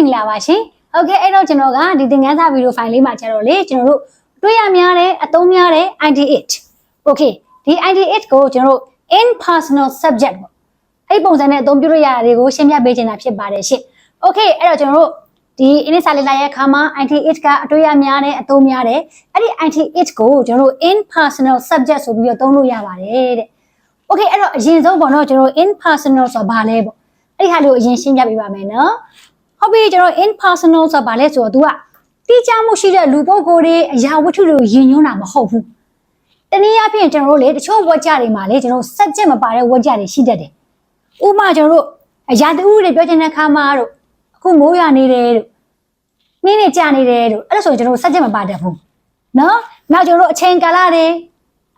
င်္ဂလာပါရှင်။ Okay အဲ့တော့ကျွန်တော်ကဒီသင်ခန်းစာဗီဒီယိုဖိုင်လေးမှာကျတော့လေကျွန်တော်တို့တွေ့ရများတဲ့အသုံးများတဲ့ ID8 Okay ဒီ ID8 ကိုကျွန်တော်တို့ in personal subject ပေါ့အဲ့ပုံစံနဲ့အသုံးပြုရရတာတွေကိုရှင်းပြပေးချင်တာဖြစ်ပါတယ်ရှင်။ Okay အဲ့တော့ကျွန်တော်တို့ဒီ init စာလေးလာရဲ့အခါမှာ ID8 ကအတွေ့ရများတဲ့အသုံးများတဲ့အဲ့ဒီ ID8 ကိုကျွန်တော်တို့ in personal subject ဆိုပြီးတော့သုံးလို့ရပါတယ်တဲ့။ Okay အဲ့တော့အရင်ဆုံးပေါ့နော်ကျွန်တော်တို့ in personal ဆိုတာဘာလဲပေါ့အဲ့ဒီဟာလေးကိုအရင်ရှင်းပြပေးပါမယ်နော်။ ဟုတ်ပြီကျွန်တော် in personal ဆိုတာဘာလဲဆိုတော့ तू ကတိကျမှုရှိတဲ့လူပုဂ္ဂိုလ်တွေအရာဝတ္ထုတွေကိုယဉ်ညွန်းတာမဟုတ်ဘူး။တနည်းအားဖြင့်ကျွန်တော်တို့လေတချို့ဝက်ကြတွေမှာလေကျွန်တော် subject မပါတဲ့ဝက်ကြတွေရှိတတ်တယ်။ဥပမာကျွန်တော်တို့အရာတူတွေပြောချင်တဲ့အခါမှာတို့အခုမိုးရနေတယ်တို့နင်းနေကြနေတယ်တို့အဲ့ဒါဆိုရင်ကျွန်တော် subject မပါတတ်ဘူး။နော်။နောက်ကျွန်တော်တို့အချိန်ကာလတွေ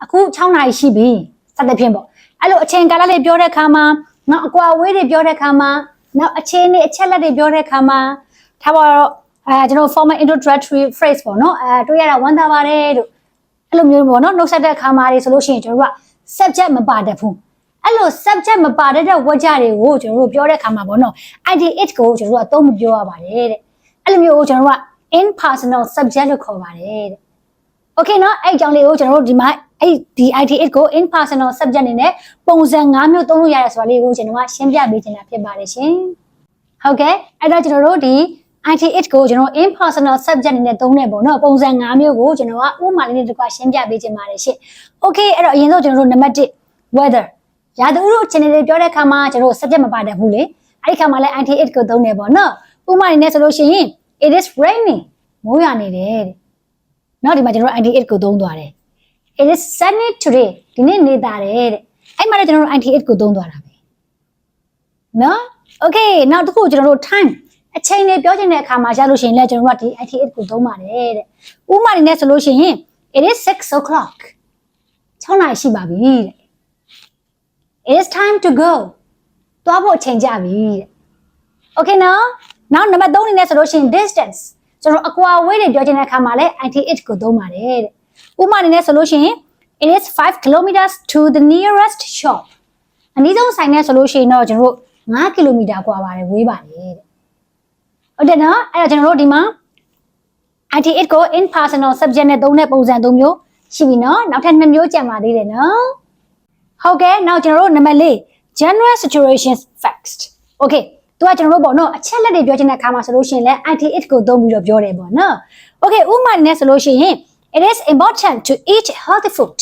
အခု6နာရီရှိပြီစသဖြင့်ပေါ့။အဲ့လိုအချိန်ကာလလေးပြောတဲ့အခါမှာနောက်အကွာအဝေးတွေပြောတဲ့အခါမှာ နောက်အခြေအနေအချက်လက်တွေပြောတဲ့အခါမှာထားပါတော့အဲကျွန်တော် formal introductory phrase ပေါ့နော်အဲတွေ့ရတာဝမ်းသာပါတယ်တို့အဲ့လိုမျိုးပေါ့နော်နှုတ်ဆက်တဲ့အခါမှာတွေဆိုလို့ရှိရင်ကျွန်တော်တို့က subject မပါတတ်ဘူးအဲ့လို subject မပါတဲ့ဝါကြတွေကိုကျွန်တော်တို့ပြောတဲ့အခါမှာပေါ့နော် ID8 ကိုကျွန်တော်တို့ကအသုံးမပြောရပါတယ်တဲ့အဲ့လိုမျိုးကိုကျွန်တော်တို့က in personal subject လို့ခေါ်ပါတယ်တဲ့ Okay เนาะအဲ့အကြောင်းလေးကိုကျွန်တော်တို့ဒီမှာ အဲ့ဒီ IT8 ကို in personal subject အနေနဲ့ပုံစံ၅မျိုးသုံးလို့ရတယ်ဆိုတာလေးကိုကျွန်တော်ကရှင်းပြပေးချင်တာဖြစ်ပါတယ်ရှင်။ဟုတ်ကဲ့အဲ့တော့ကျွန်တော်တို့ဒီ IT8 ကိုကျွန်တော် in personal subject အနေနဲ့သုံးနေပေါ့နော်ပုံစံ၅မျိုးကိုကျွန်တော်ကဥပမာလေးနဲ့တကွာရှင်းပြပေးချင်ပါတယ်ရှင်။ Okay အဲ့တော့အရင်ဆုံးကျွန်တော်တို့နံပါတ်1 weather ရာသီဥတုအခြေအနေတွေပြောတဲ့အခါမှာကျွန်တော် subject မပါတတ်ဘူးလေ။အဲ့ဒီခါမှာလည်း IT8 ကိုသုံးနေပေါ့နော်။ဥပမာလေးနဲ့ဆိုလို့ရှိရင် it is raining မိုးရွာနေတယ်တဲ့။နောက်ဒီမှာကျွန်တော် ID8 ကိုသုံးသွားတယ်။ it is sunny today ဒီနေ့နေတာတယ်တဲ့။အဲ့မှာလည်းကျွန်တော်တို့ ID8 ကိုသုံးသွားတာပဲ။နော် Okay နောက်တစ်ခုကျွန်တော်တို့ time အချိန်တွေပြောချင်တဲ့အခါမှာရလို့ရှိရင်လည်းကျွန်တော်တို့ကဒီ ID8 ကိုသုံးပါတယ်တဲ့။ဥပမာနေနဲ့ဆိုလို့ရှိရင် it is 6 o'clock 6နာရီရှိပါပြီတဲ့။ it is time to go သွားဖို့အချိန်ကြပြီတဲ့။ Okay နော်နောက်နံပါတ်3အနေနဲ့ဆိုလို့ရှိရင် distance ကျွန်တော်အကွာအဝေးတွေပြောချင်တဲ့အခါမှာလည်း IT8 ကိုသုံးပါတယ်တဲ့။ ဥပမာအနေနဲ့ဆိုလို့ရှိရင် it is 5 kilometers to the nearest shop အနည်းဆုံးဆိုင်နဲ့ဆိုလို့ရှိရင်တော့ကျွန်တော်တို့5 km ကွာပါတယ်ဝေးပါတယ်ဟုတ်တယ်နော်အဲ့တော့ကျွန်တော်တို့ဒီမှာ IT8 ကို in personal subject နဲ့သုံးတဲ့ပုံစံ၃မျိုးရှိပြီနော်နောက်ထပ်2မျိုးကြံပါသေးတယ်နော်ဟုတ်ကဲ့နောက်ကျွန်တော်တို့နံပါတ်၄ general situations facts okay သူကကျွန်တော်တို့ပေါ့နော်အချက်လက်တွေပြောချင်တဲ့အခါမှာဆိုလို့ရှိရင်လည်း IT8 ကိုသုံးပြီးတော့ပြောတယ်ပေါ့နော် okay ဥပမာနဲ့ဆိုလို့ရှိရင် it is important to eat healthy food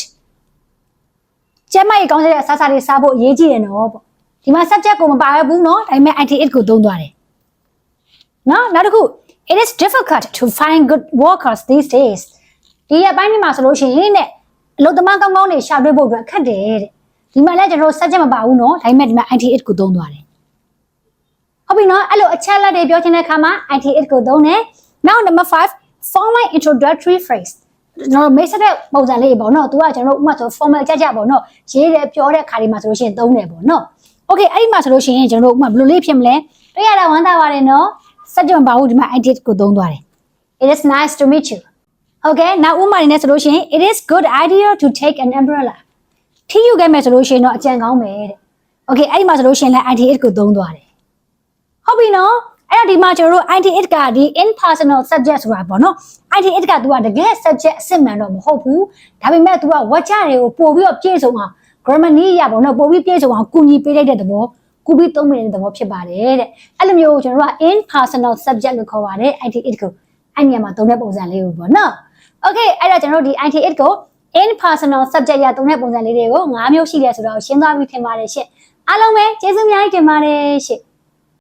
ကျန်းမာရေးကောင်းတဲ့အစားအစာတွေစားဖို့အရေးကြီးတယ်နော်ပေါ့ဒီမှာ subject ကိုမပါရဘူးနော်ဒါပေမဲ့ IT8 ကိုသုံးသွားတယ်နော်နောက်တစ်ခု it is difficult to find good workers these days ဒီရက်ပိုင်းမှာဆိုလို့ရှိရင်တဲ့အလုပ်သမားကောင်းကောင်းတွေရှာတွေ့ဖို့အတွက်ခက်တယ်တဲ့ဒီမှာလည်းကျွန်တော် subject မပါဘူးနော်ဒါပေမဲ့ဒီမှာ IT8 ကိုသုံးသွားတယ်ဟုတ်ပြီနော်အဲ့လိုအချက်လက်တွေပြောချင်တဲ့အခါမှာ IT8 ကိုသုံးတယ်နောက် number 5 formal introductory phrase ကျွန်တော်မိတ်ဆက်တဲ့ပုံစံလေးပေါ့နော်သူကကျွန်တော်ဥပမာဆို formal ကြကြပေါ့နော်ရေးတယ်ပြောတဲ့ခါဒီမှာဆိုလို့ရှိရင်သုံးတယ်ပေါ့နော် okay အဲ့ဒီမှာဆိုလို့ရှိရင်ကျွန်တော်တို့ဥပမာဘယ်လိုလေးဖြစ်မလဲတွေ့ရတာဝမ်းသာပါတယ်နော်စက်ကြမပါဘူးဒီမှာ edit ကိုသုံးသွားတယ် it is nice to meet you okay နောက်ဥပမာနေနဲ့ဆိုလို့ရှိရင် it is good idea to take an umbrella ထီးယူခဲ့မယ်ဆိုလို့ရှိရင်တော့အကြံကောင်းပဲတဲ့ okay အဲ့ဒီမှာဆိုလို့ရှိရင်လည်း ID8 ကိုသုံးသွားတယ်ဟုတ်ပြီနော် အဲ့တော့ဒီမှာကျွန်တော်တို့ ID8 ကဒီ in personal subject ဆိုတာပေါ့နော် ID8 က तू ကတကယ် subject အစစ်မှန်တော့မဟုတ်ဘူးဒါပေမဲ့ तू ကဝါကြတွေကိုပို့ပြီးတော့ပြည့်စုံအောင် grammar နည်းရပေါ့နော်ပို့ပြီးပြည့်စုံအောင်ကူညီပေးလိုက်တဲ့သဘောကူပြီးသုံးမိတဲ့သဘောဖြစ်ပါတယ်တဲ့အဲ့လိုမျိုးကျွန်တော်တို့က in personal subject လို့ခေါ်ပါတယ် ID8 ကိုအဲ့ညမှာသုံးတဲ့ပုံစံလေးကိုပေါ့နော် okay အဲ့တော့ကျွန်တော်တို့ဒီ ID8 ကို in personal subject ရသုံးတဲ့ပုံစံလေးတွေကို၅မျိုးရှိတယ်ဆိုတော့ရှင်းသွားပြီထင်ပါတယ်ရှင့်အားလုံးပဲကျေးဇူးအများကြီးတင်ပါတယ်ရှင့်